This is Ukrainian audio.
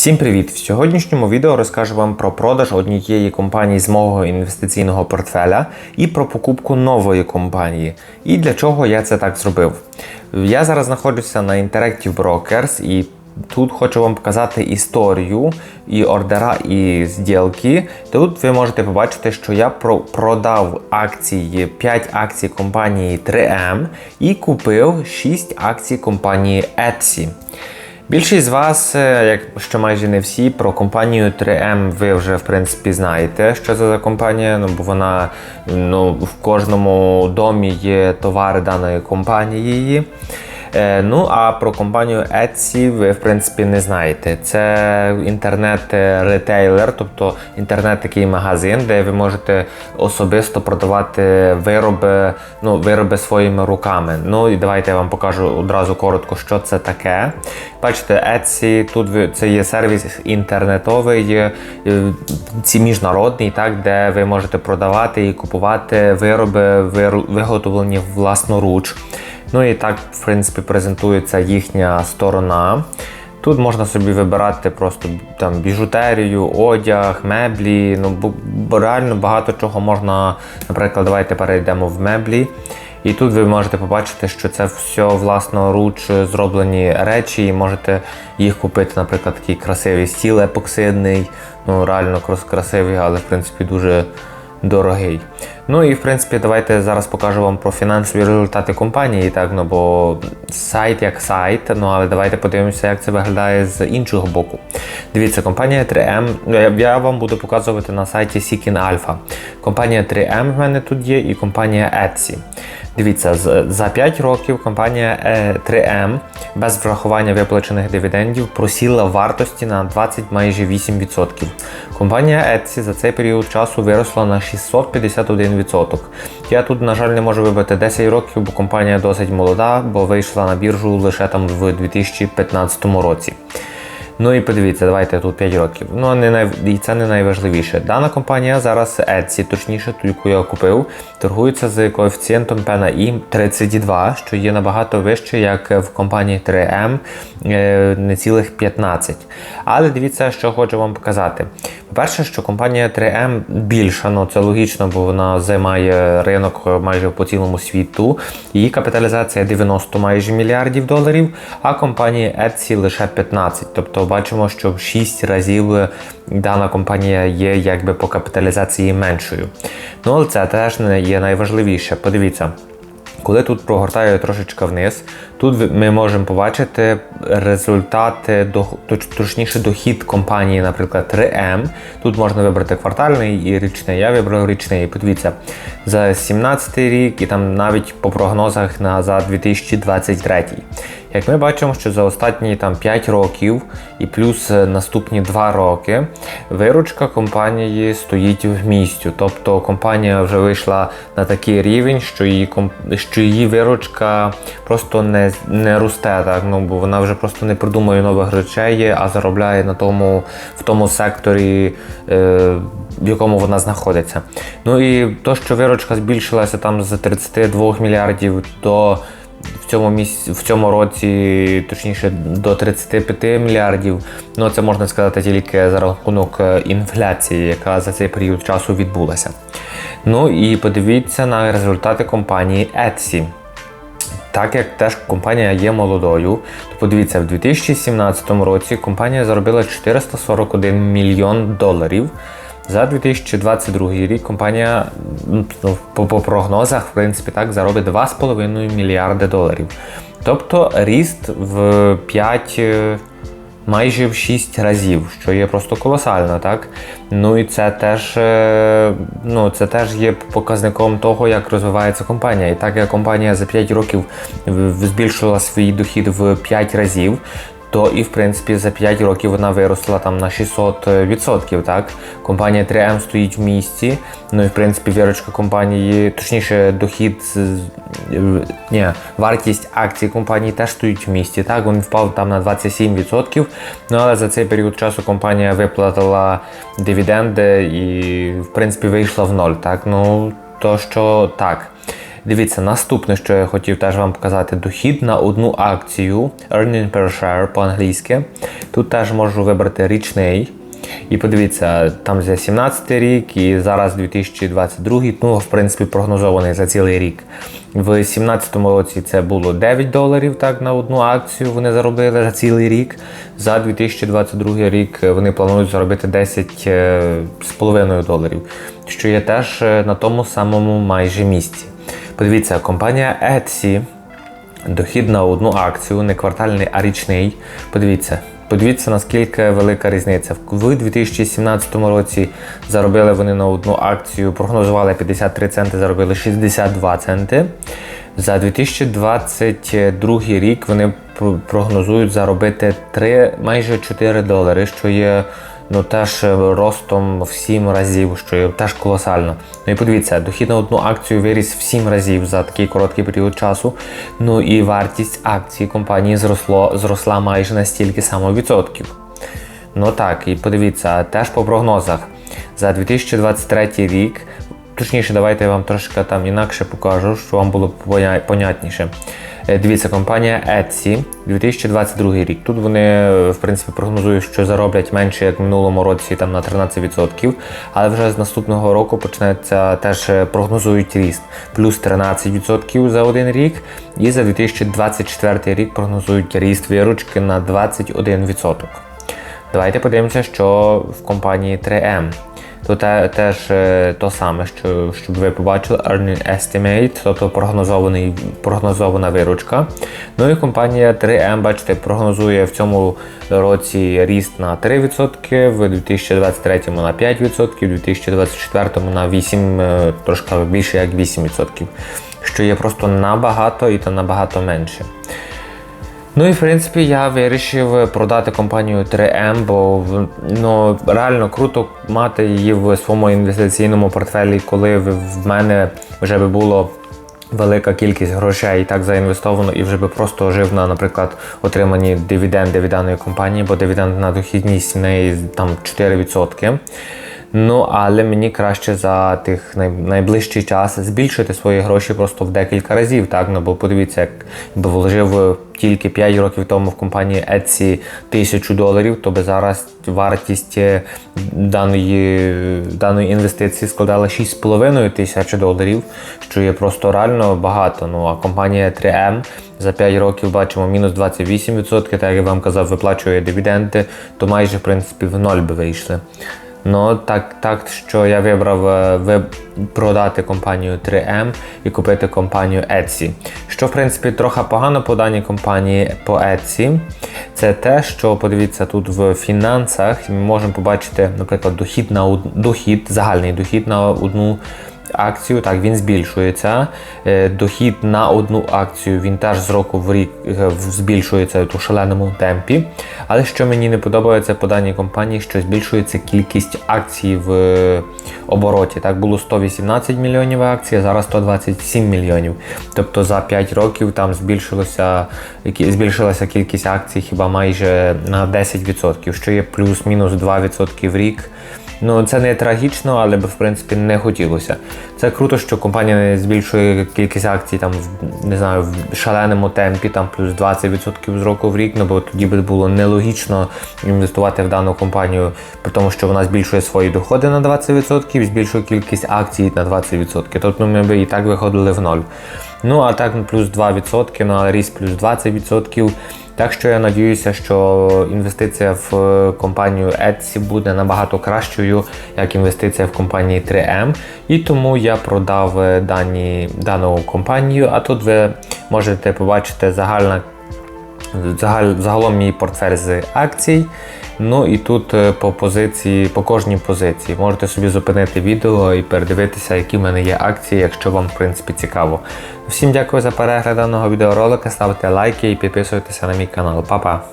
Всім привіт! В сьогоднішньому відео розкажу вам про продаж однієї компанії з мого інвестиційного портфеля і про покупку нової компанії. І для чого я це так зробив. Я зараз знаходжуся на Interactive Brokers і тут хочу вам показати історію і ордера, і зділки. Тут ви можете побачити, що я продав акції 5 акцій компанії 3M і купив 6 акцій компанії Etsy. Більшість з вас, як що майже не всі, про компанію 3M ви вже в принципі знаєте, що це за компанія. Ну бо вона ну, в кожному домі є товари даної компанії. Е, Ну а про компанію Etsy ви в принципі не знаєте. Це інтернет-ретейлер, тобто інтернет такий магазин, де ви можете особисто продавати вироби, ну, вироби своїми руками. Ну і давайте я вам покажу одразу коротко, що це таке. Бачите, Etsy, тут це є сервіс інтернетовий, е, ці міжнародний, так, де ви можете продавати і купувати вироби, виготовлені власноруч. Ну і так, в принципі, презентується їхня сторона. Тут можна собі вибирати просто там біжутерію, одяг, меблі. Ну, реально багато чого можна. Наприклад, давайте перейдемо в меблі. І тут ви можете побачити, що це все власноруч зроблені речі, і можете їх купити, наприклад, такий красивий стіл епоксидний, ну реально крас- красивий, але в принципі дуже дорогий. Ну і в принципі, давайте зараз покажу вам про фінансові результати компанії. Так, ну бо сайт як сайт, ну але давайте подивимося, як це виглядає з іншого боку. Дивіться, компанія 3M. Я, я вам буду показувати на сайті Seeking Alpha. Компанія 3M в мене тут є, і компанія Etsy. Дивіться, за 5 років компанія е, 3M без врахування виплачених дивідендів просіла вартості на 20 майже 8%. Компанія Etsy за цей період часу виросла на 651%. Я тут, на жаль, не можу вибити 10 років, бо компанія досить молода, бо вийшла на біржу лише там в 2015 році. Ну і подивіться, давайте тут 5 років. Ну не най... і це не найважливіше. Дана компанія зараз Etsy, точніше, ту, яку я купив, торгується з коефіцієнтом P на I 32, що є набагато вище, як в компанії 3M, е, не цілих 15. Але дивіться, що хочу вам показати. По-перше, що компанія 3M більша, ну це логічно, бо вона займає ринок майже по цілому світу. Її капіталізація 90 майже мільярдів доларів, а компанії Etsy лише 15. Тобто бачимо, що в 6 разів е, дана компанія є якби по капіталізації меншою. Ну але це теж не є найважливіше. Подивіться. Коли тут прогортаю трошечки вниз, тут ми можемо побачити результати, точніше дохід компанії, наприклад, 3M. Тут можна вибрати квартальний і річний. Я вибрав річний. Подивіться, за 17 рік і там навіть по прогнозах на за 2023. Як ми бачимо, що за останні там 5 років і плюс е, наступні 2 роки виручка компанії стоїть в місті. Тобто компанія вже вийшла на такий рівень, що її що її виручка просто не, не росте, так ну бо вона вже просто не придумує нових речей, а заробляє на тому в тому секторі. Е, в якому вона знаходиться. Ну і то, що виручка збільшилася там з 32 мільярдів до в цьому місяці, в цьому році, точніше, до 35 мільярдів. Ну це можна сказати тільки за рахунок е, інфляції, яка за цей період часу відбулася. Ну і подивіться на результати компанії Etsy. Так як теж компанія є молодою, то подивіться, в 2017 році компанія заробила 441 мільйон доларів. За 2022 рік компанія ну, по, по прогнозах, в принципі, так, заробить 2,5 мільярди доларів. Тобто ріст в 5, е, майже в 6 разів, що є просто колосально, так? Ну і це теж, е, ну, це теж є показником того, як розвивається компанія. І так як компанія за 5 років збільшила свій дохід в 5 разів, то і в принципі за 5 років вона виросла там на 600%. Так? Компанія 3M стоїть в місті. Ну і в принципі вірочка компанії, точніше, дохід ні, вартість акцій компанії теж стоїть в місті. Так, він впав там на 27%. Ну але за цей період часу компанія виплатила дивіденди і в принципі вийшла в ноль. Так, ну то що так. Дивіться, наступне, що я хотів теж вам показати, дохід на одну акцію, earning per share по-англійськи. Тут теж можу вибрати річний. І подивіться, там за 17 рік і зараз 2022, ну, в принципі, прогнозований за цілий рік. В 2017 році це було 9 доларів так, на одну акцію вони заробили за цілий рік. За 2022 рік вони планують заробити 10,5 доларів, що є теж е, на тому самому майже місці. Подивіться, компанія Etsy, дохід на одну акцію, не квартальний, а річний. Подивіться. Подивіться, наскільки велика різниця. В 2017 році заробили вони на одну акцію, прогнозували 53 центи, заробили 62 центи. За 2022 рік вони прогнозують заробити 3, майже 4 долари, що є ну, теж ростом в 7 разів, що теж колосально. Ну і подивіться, дохід на одну акцію виріс в 7 разів за такий короткий період часу. Ну і вартість акції компанії зросло, зросла майже на стільки само відсотків. Ну так, і подивіться, теж по прогнозах. За 2023 рік, точніше, давайте я вам трошки там інакше покажу, щоб вам було понятніше. Е, Дивіться, компанія Etsy 2022 рік. Тут вони, е, в принципі, прогнозують, що зароблять менше, як в минулому році, там на 13%. Але вже з наступного року почнеться теж е, прогнозують ріст плюс 13% за один рік. І за 2024 рік прогнозують ріст виручки на 21%. Давайте подивимося, що в компанії 3M. Тут теж е, то саме, що, щоб ви побачили, earning estimate, тобто прогнозований, прогнозована виручка. Ну і компанія 3M, бачите, прогнозує в цьому році ріст на 3%, в 2023 на 5%, в 2024 на 8%, е, трошки більше як 8%, що є просто набагато і то набагато менше. Ну і в принципі я вирішив продати компанію 3M, бо ну, реально круто мати її в своєму інвестиційному портфелі, коли в мене вже би було. Велика кількість грошей і так заінвестовано, і вже би просто жив на, наприклад, отримані дивіденди від даної компанії, бо дивідендна дохідність в неї там 4%. Ну, але мені краще за тих най- найближчий час збільшити свої гроші просто в декілька разів. Так? Ну, бо подивіться, якби вложив тільки 5 років тому в компанії Etsy тисячу доларів, то би зараз вартість е, даної, даної інвестиції складала 6,5 тисяч доларів, що є просто реально багато. Ну а компанія 3M за 5 років бачимо мінус 28%, так як я вам казав, виплачує дивіденди, то майже в принципі в ноль би вийшли. Ну так, так що я вибрав е, ви продати компанію 3M і купити компанію Etsy. Що в принципі трохи погано по даній компанії по Etsy, це те, що подивіться тут в фінансах ми можемо побачити, наприклад, дохід на дохід, загальний дохід на одну акцію, так він збільшується. Е, Дохід на одну акцію він теж з року в рік е, збільшується у шаленому темпі. Але що мені не подобається по даній компанії, що збільшується кількість акцій в е, обороті. Так було 118 мільйонів акцій, а зараз 127 мільйонів. Тобто за 5 років там збільшилося, збільшилася кількість акцій хіба майже на 10%, що є плюс-мінус 2% в рік. Ну, це не трагічно, але б в принципі не хотілося. Це круто, що компанія не збільшує кількість акцій там в не знаю в шаленому темпі, там плюс 20% з року в рік. Ну бо тоді би було нелогічно інвестувати в дану компанію, при тому, що вона збільшує свої доходи на 20%, збільшує кількість акцій на 20%. Тобто ми б і так виходили в ноль. Ну а так ну, плюс 2%, ну а ріст плюс 20%. Так що я надіюся, що інвестиція в е, компанію Etsy буде набагато кращою, як інвестиція в компанії 3M. І тому я продав е, дані, дану компанію, а тут ви можете побачити загальна загаль, загалом мій портфель з акцій. Ну і тут е, по позиції, по кожній позиції можете собі зупинити відео і передивитися, які в мене є акції, якщо вам в принципі цікаво. Всім дякую за перегляд даного відеоролика, ставте лайки і підписуйтеся на мій канал. Па-па!